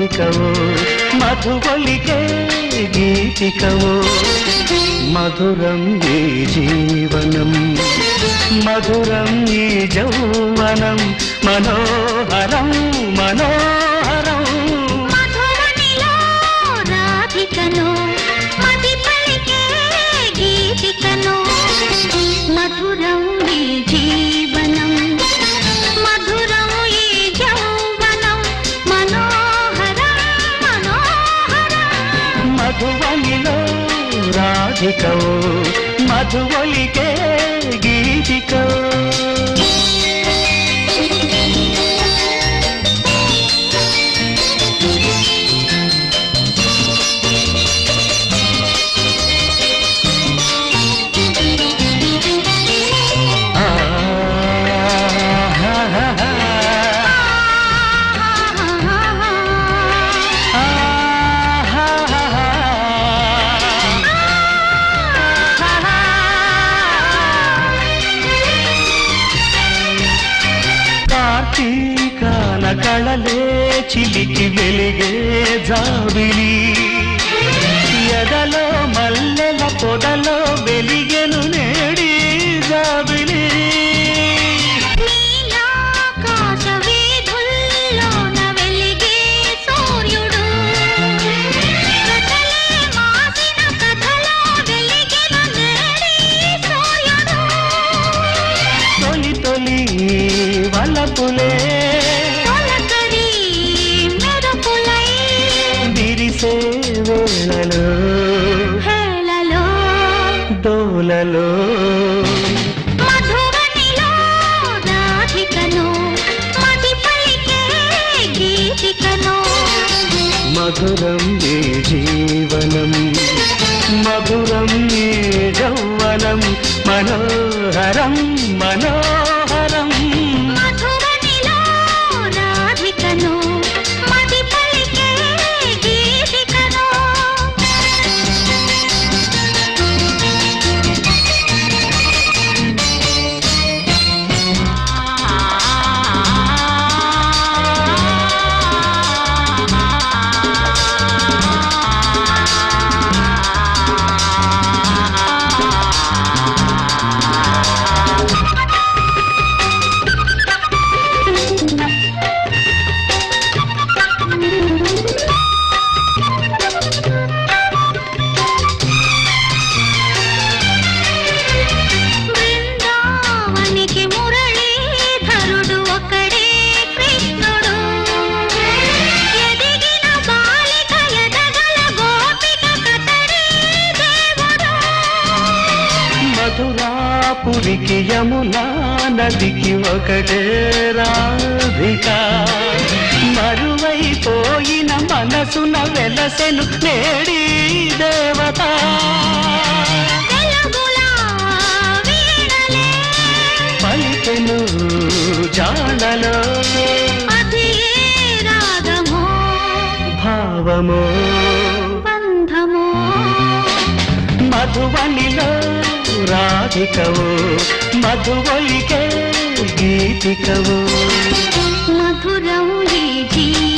రాధికవో మధువలికే గీతికవో మధురం ఈ జీవనం మధురం ఈ జౌవనం మనోహరం మనో మధువనిలో రాధికో మధువలికే గీతికో కళలే చిలికి వెలిగే జాబిలి. ఎదలో మల్లెల పొదలో వెలిగెను నేడి జాబిలి. తొలి తొలి వలపులే విరిసే వేళలో హేళలో దోలలో మధురం ఈ జీవనం మధురం యౌవనం మనోహరం మనోహరం మధురాపురికి యమునా నదికి ఒకటే రాధిక. మరువైపోయిన మనసున వెలసెను నేడి దేవత. పలికెను జాడలో. భావమో. బంధమో? మధువనిలో రాధికవో మధువలికే గీతికవో. మధురం ఈ జీవనం